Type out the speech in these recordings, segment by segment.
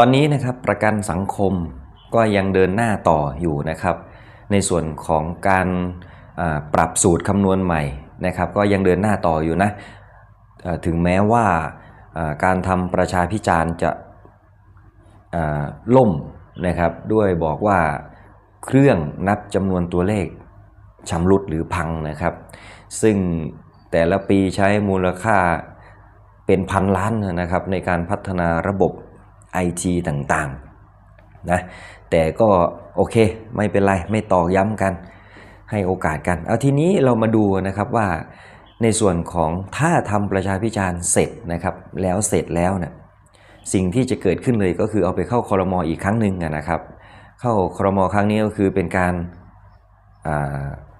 ตอนนี้นะครับประกันสังคมก็ยังเดินหน้าต่ออยู่นะครับ ในส่วนของการปรับสูตรคำนวณใหม่นะครับ ก็ยังเดินหน้าต่ออยู่นะถึงแม้ว่าการทำประชาพิจารณ์จะล่มนะครับ ด้วยบอกว่าเครื่องนับจำนวนตัวเลขชำรุดหรือพังนะครับ ซึ่งแต่ละปีใช้มูลค่าเป็นพันล้านนะครับในการพัฒนาระบบ IT ต่างๆนะแต่ก็โอเคไม่เป็นไรไม่ตอกย้ำกันให้โอกาสกัน เอาทีนี้เรามาดูนะครับว่าในส่วนของถ้าทำประชาพิจารณ์เสร็จนะครับแล้วเสร็จแล้วเนี่ยสิ่งที่จะเกิดขึ้นเลยก็คือเอาไปเข้าคอรมออีกครั้งหนึ่งนะครับ เข้าคอรมอครั้งนี้ก็คือเป็นการ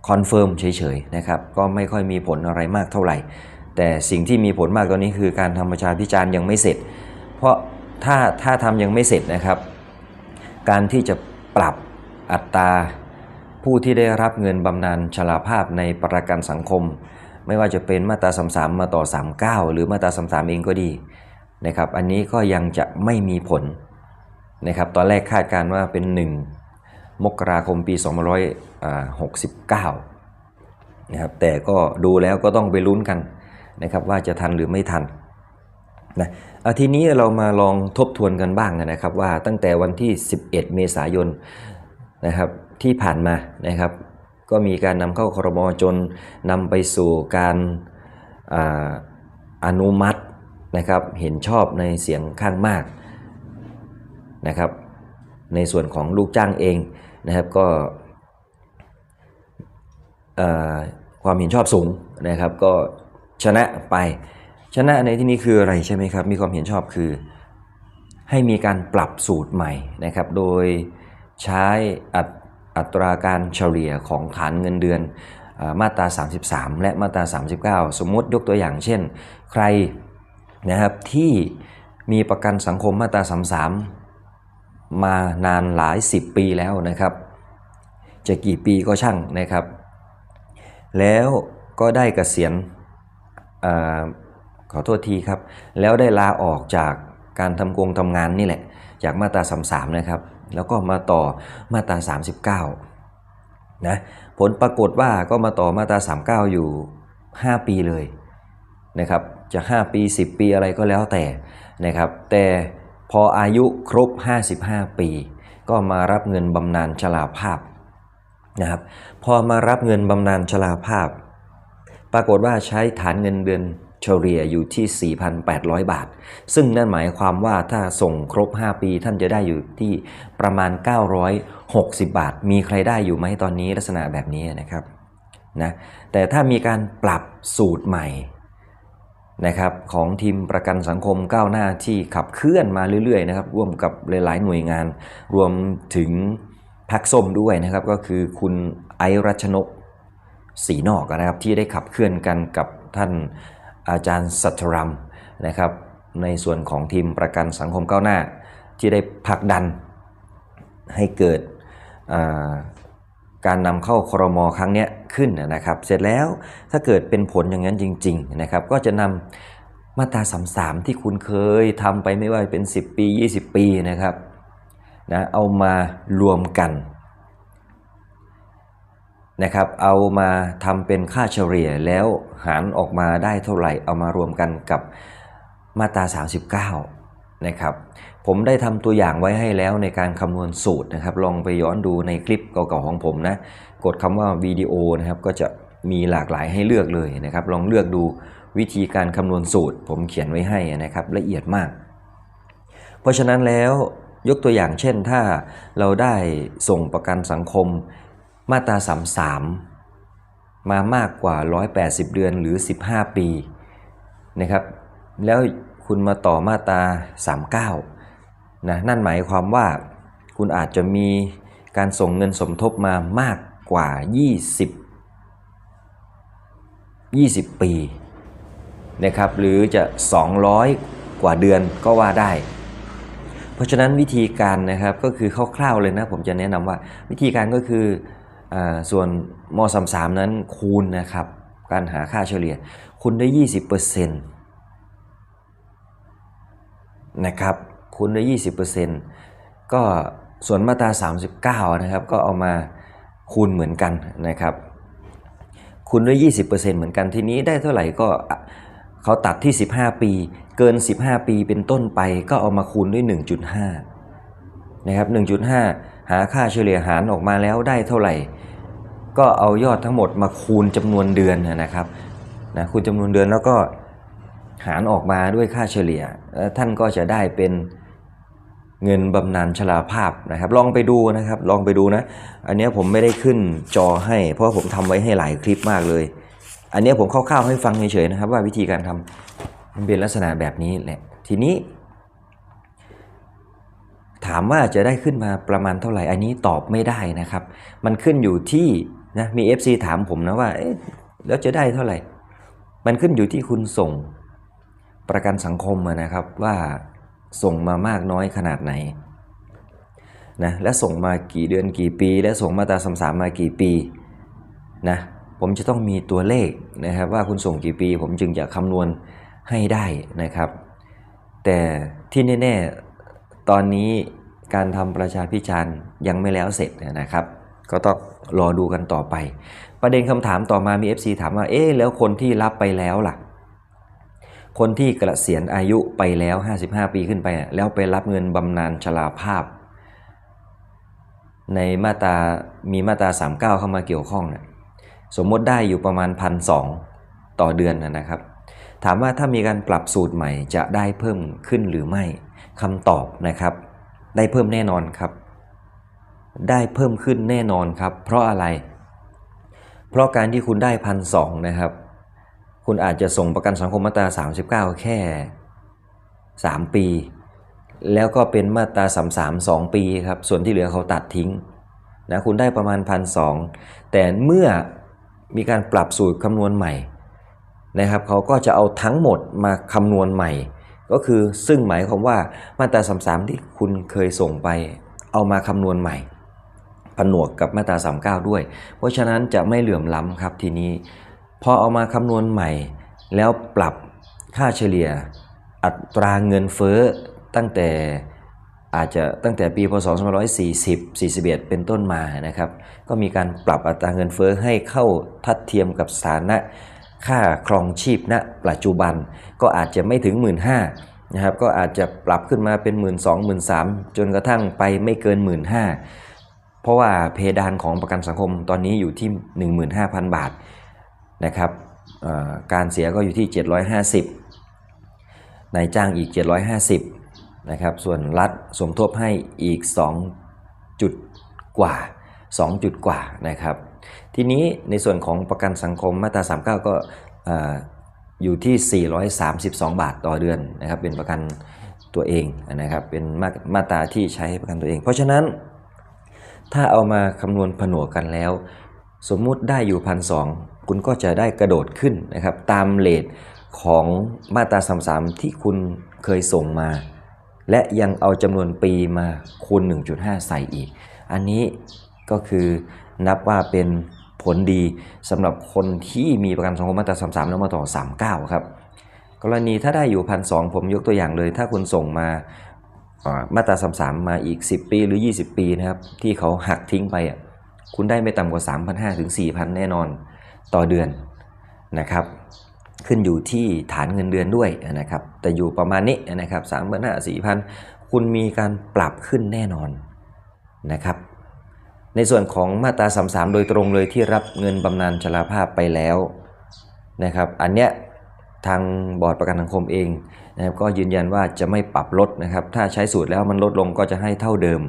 คอนเฟิร์มเฉยๆนะครับก็ไม่ค่อยมีผลอะไรมากเท่าไหร่ แต่สิ่งที่มีผลมากตอนนี้คือการทำประชาพิจารณ์ยังไม่เสร็จ ถ้าถ้าทำยังไม่เสร็จนะครับ การที่จะปรับอัตราผู้ที่ได้รับเงินบำนาญชราภาพในประกันสังคม ไม่ว่าจะเป็นมาตรา33มสามมาต่อ 39 หรือมาตรา33เองก็ดีนะครับ อันนี้ก็ยังจะไม่มีผลนะครับตอนแรกคาดการณ์ว่าเป็น 1 มกราคมปี 2569นะครับแต่ก็ดูแล้วก็ต้องไปลุ้นกันนะครับว่าจะทันหรือไม่ทัน นะเอาทีนี้เรามาลองทบทวนกันบ้างนะครับ ว่าตั้งแต่วันที่ 11 เมษายนนะครับที่ผ่านมานะครับ ก็มีการนำเข้าครมจนนำไปสู่การอนุมัตินะครับเห็นชอบในเสียงข้างมากนะครับในส่วนของลูกจ้างเองนะครับก็ความเห็นชอบสูงนะครับก็ชนะไป ชนะในที่นี้คืออะไรใช่ไหมครับ มีความเห็นชอบคือ ให้มีการปรับสูตรใหม่นะครับ โดยใช้อัตอัตราการเฉลี่ยของฐานเงินเดือนมาตรา 33 และมาตรา 39 สมมติยกตัวอย่างเช่น ใครนะครับที่มีประกันสังคมมาตรา 33 มานานหลาย 10 ปีแล้วนะครับ จะกี่ปีก็ช่างนะครับ แล้วก็ได้เกษียณอ่า ขอโทษทีครับ แล้วได้ลาออกจากการทำกงทำงานนี่แหละ จากมาตรา33นะครับ แล้วก็มาต่อมาตรา 39นะผลปรากฏว่าก็มาต่อมาตรา 39 อยู่ 5 ปีเลยนะครับจะ 5 ปี 10 ปีอะไรก็แล้วแต่นะครับแต่พออายุครบ 55 ปี ก็มารับเงินบำนาญชราภาพนะครับพอมารับเงินบำนาญชราภาพ ปรากฏว่าใช้ฐานเงินเดือน เฉลี่ยอยู่ที่ 4,800 บาท ซึ่งนั่นหมายความว่าถ้าส่งครบ 5 ปีท่านจะได้อยู่ที่ประมาณ 960 บาท มีใครได้อยู่ไหมตอนนี้ลักษณะแบบนี้นะครับนะแต่ถ้ามีการปรับสูตรใหม่นะครับของทีมประกันสังคมก้าวหน้าที่ขับเคลื่อนมาเรื่อยๆนะครับร่วมกับหลายๆหน่วยงาน รวมถึงพักส้มด้วยนะครับก็คือคุณไอรัชนกสีนอกนะครับที่ได้ขับเคลื่อนกันกับท่าน อาจารย์สัทรัมนะครับในส่วนของทีมประกันสังคมก้าวหน้า ที่ได้ผลักดันให้เกิดาการนำเข้าครมครั้งนี้ขึ้นนะครับ เสร็จแล้วถ้าเกิดเป็นผลอย่างนั้นจริงๆนะครับก็จะนำมาตรา33ที่คุณเคยทำไปไม่ว่าเป็น 10 ปี 20 ปีนะครับนะเอามารวมกัน นะครับ เอามาทำเป็นค่าเฉลี่ยแล้วหารออกมาได้เท่าไหร่ เอามารวมกันกับมาตรา 39 นะครับ ผมได้ทำตัวอย่างไว้ให้แล้วในการคำนวณสูตรนะครับ ลองไปย้อนดูในคลิปเก่าๆของผมนะ กดคำว่าวิดีโอนะครับ ก็จะมีหลากหลายให้เลือกเลยนะครับ ลองเลือกดูวิธีการคำนวณสูตร ผมเขียนไว้ให้นะครับละเอียดมาก เพราะฉะนั้นแล้วยกตัวอย่างเช่นถ้าเราได้ส่งประกันสังคม มาตรา33มามากกว่า 180 เดือนหรือ 15 ปีนะครับ แล้วคุณมาต่อมาตรา39นะนั่นหมายความว่าคุณอาจจะมีการส่งเงินสมทบมามากกว่า 20 20 ปีนะครับหรือจะ 200 กว่าเดือนก็ว่าได้ เพราะฉะนั้นวิธีการนะครับก็คือคร่าวๆเลยนะผมจะแนะนำว่าวิธีการก็คือ ส่วนม33นั้นคูณนะครับ การหาค่าเฉลี่ยคูณได้ 20%นะครับคูณได้วย20%ก็ส่วนมาตรา 39 นะครับ ก็เอามาคูณเหมือนกันนะครับ คูณด้วย 20%เหมือนกัน ทีนี้ได้เท่าไหร่ก็เขาตัดที่ 15 ปี เกิน 15 ปีเป็นต้นไปก็เอามาคูณด้วย 1.5 นะครับ 1.5 หาค่าเฉลี่ยหารออกมาแล้วได้เท่าไหร่ ก็เอายอดทั้งหมดมาคูณจำนวนเดือนนะครับนะคูณจำนวนเดือนแล้วก็หารออกมาด้วยค่าเฉลี่ยแล้วท่านก็จะได้เป็นเงินบำนาญชราภาพนะครับ ลองไปดูนะครับ ลองไปดูนะ อันนี้ผมไม่ได้ขึ้นจอให้ เพราะผมทำไว้ให้หลายคลิปมากเลย อันนี้ผมคร่าวๆให้ฟังเฉยๆนะครับ ว่าวิธีการทำมันเป็นลักษณะแบบนี้แหละ ทีนี้ ถามว่าจะได้ขึ้นมาประมาณเท่าไหร่ อันนี้ตอบไม่ได้นะครับ มันขึ้นอยู่ที่นะมี FC ถามผมนะว่าเอ๊แล้วจะได้เท่าไหร่ มันขึ้นอยู่ที่คุณส่งประกันสังคมนะครับว่าส่งมามากน้อยขนาดไหนนะและส่งมากี่เดือนกี่ปี และส่งมาตราสามสามมากี่ปีนะผมจะต้องมีตัวเลขนะครับว่าคุณส่งกี่ปี ผมจึงจะคำนวณให้ได้นะครับ แต่ที่แน่ ๆ ตอนนี้ การทำประชาพิจารณ์ยังไม่แล้วเสร็จนะครับ ก็ต้องรอดูกันต่อไป ประเด็นคำถามต่อมามี FC ถามว่าเอ๊ะแล้วคนที่รับไปแล้วล่ะ คนที่เกษียณอายุไปแล้ว 55 ปีขึ้นไป แล้วไปรับเงินบำนาญชราภาพ ในมาตามีมาตรา39 เข้ามาเกี่ยวข้องนะสมมติได้อยู่ประมาณพันสต่อเดือนนะครับถามว่าถ้ามีการปรับสูตรใหม่จะได้เพิ่มขึ้นหรือไม่คำตอบนะครับ ได้เพิ่มแน่นอนครับ ได้เพิ่มขึ้นแน่นอนครับ เพราะอะไร เพราะการที่คุณได้พันสองนะครับ คุณอาจจะส่งประกันสังคมมาตรา 39 แค่ 3 ปี แล้วก็เป็นมาตรา33 2ปีครับ ส่วนที่เหลือเขาตัดทิ้งนะคุณได้ประมาณพันสองแต่เมื่อมีการปรับสูตรคำนวณใหม่นะครับเขาก็จะเอาทั้งหมดมาคำนวณใหม่ ก็คือซึ่งหมายความว่ามาตรา33ที่คุณเคยส่งไป เอามาคำนวณใหม่ ผนวกกับมาตรา39ด้วย เพราะฉะนั้นจะไม่เหลื่อมล้ำครับทีนี้ พอเอามาคำนวณใหม่ แล้วปรับค่าเฉลี่ย อัตราเงินเฟ้อตั้งแต่อาจจะตั้งแต่ปีพศ2540 41 เป็นต้นมานะครับ ก็มีการปรับอัตราเงินเฟ้อให้เข้าทัดเทียมกับสถานะ ค่าครองชีพณปัจจุบันก็อาจจะไม่ถึง 1 5ื่นนะครับก็อาจจะปรับขึ้นมาเป็น 1 2 0 0 0 1 3จนกระทั่งไปไม่เกิน 1 5ื่นเพราะว่าเพดานของประกันสังคมตอนนี้อยู่ที่ 15,000 บาทนะครับการเสียก็อยู่ที่ 750นายจ้างอีก 750นะครับส่วนรัฐสมทบให้อีก 2 จุดกว่า 2 จุดกว่านะครับ ทีนี้ในส่วนของประกันสังคมมาตรา 39 ก็ออยู่ที่ 432 บาทต่อเดือนนะครับเป็นประกันตัวเองนะครับเป็นมามาตราที่ใช้ประกันตัวเอง เพราะฉะนั้น ถ้าเอามาคำนวณผนวกกันแล้ว สมมุติได้อยู่พันสคุณก็จะได้กระโดดขึ้นนะครับตามเลทของมาตรา33ที่คุณเคยส่งมา และยังเอาจำนวนปีมาคูณ 1.5 ใส่อีก อันนี้ก็คือ นับว่าเป็นผลดีสำหรับคนที่มีประกันสังคมมาตรา33 แล้วมาต่อ 39 ครับ กรณีถ้าได้อยู่พันสผมยกตัวอย่างเลย ถ้าคุณส่งมามาตรา33 มาอีก 10 ปีหรือ 20 ปีนะครับที่เขาหักทิ้งไปอะคุณได้ไม่ต่ำกว่า 3,500 ถึง 4,000 แน่นอนต่อเดือนนะครับ ขึ้นอยู่ที่ฐานเงินเดือนด้วยนะครับ แต่อยู่ประมาณนี้นะครับ3,500 4,000 คุณมีการปรับขึ้นแน่นอนนะครับ ในส่วนของมาตรา33โดยตรงเลยที่รับเงินบำนาญชราภาพไปแล้วนะครับอันเนี้ยทางบอร์ดประกันสังคมเองนะครับก็ยืนยันว่าจะไม่ปรับลดนะครับถ้าใช้สูตรแล้วมันลดลงก็จะให้เท่าเดิม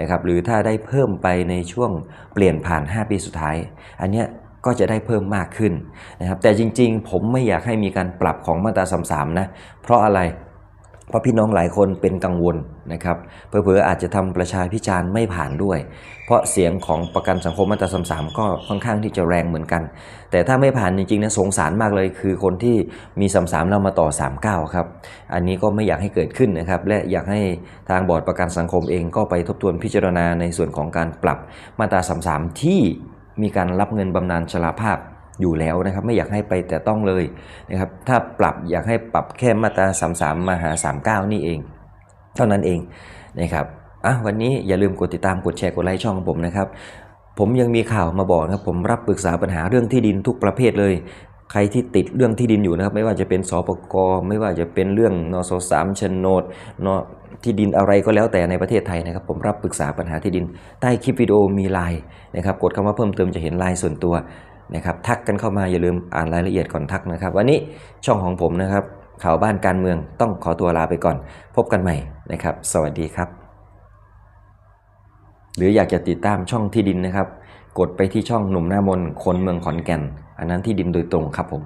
นะครับหรือถ้าได้เพิ่มไปในช่วงเปลี่ยนผ่าน 5 ปีสุดท้าย อันเนี้ยก็จะได้เพิ่มมากขึ้นนะครับแต่จริงๆ ผมไม่อยากให้มีการปรับของมาตรา33นะเพราะอะไร ราะพี่น้องหลายคนเป็นกังวลนะครับเผลอๆอาจจะทำประชาพิจารณ์ไม่ผ่านด้วย เพราะเสียงของประกันสังคมมาตราสามสามก็ค่อนข้างที่จะแรงเหมือนกัน แต่ถ้าไม่ผ่านจริงๆนะสงสารมากเลยคือคนที่มีสามสามแล้วมาต่อ39ครับอันนี้ก็ไม่อยากให้เกิดขึ้นนะครับและอยากให้ทางบอร์ดประกันสังคมเองก็ไปทบทวนพิจารณาในส่วนของการปรับมาตราสามสามที่มีการรับเงินบำนาญชราภาพ อยู่แล้วนะครับ ไม่อยากให้ไปแต่ต้องเลยนะครับ ถ้าปรับอยากให้ปรับแค่มาตรา33มาหา 39 นี่เอง เท่านั้นเองนะครับอะวันนี้อย่าลืมกดติดตามกดแชร์กดไลค์ช่องของผมนะครับ ผมยังมีข่าวมาบอกนะครับ ผมรับปรึกษาปัญหาเรื่องที่ดินทุกประเภทเลยใครที่ติดเรื่องที่ดินอยู่นะครับ ไม่ว่าจะเป็นสปกไม่ว่าจะเป็นเรื่องนสสามชนโนดนที่ดินอะไรก็แล้วแต่ในประเทศไทยนะครับ ผมรับปรึกษาปัญหาที่ดิน ใต้คลิปวิดีโอมีไลน์นะครับ กดคำว่าเพิ่มเติมจะเห็นไลน์ส่วนตัว นะครับทักกันเข้ามาอย่าลืมอ่านรายละเอียดก่อนทักนะครับ วันนี้ช่องของผมนะครับข่าวบ้านการเมืองต้องขอตัวลาไปก่อน พบกันใหม่นะครับ สวัสดีครับ หรืออยากจะติดตามช่องที่ดินนะครับ กดไปที่ช่องหนุ่มหน้ามนคนเมืองขอนแก่น อันนั้นที่ดินโดยตรงครับผม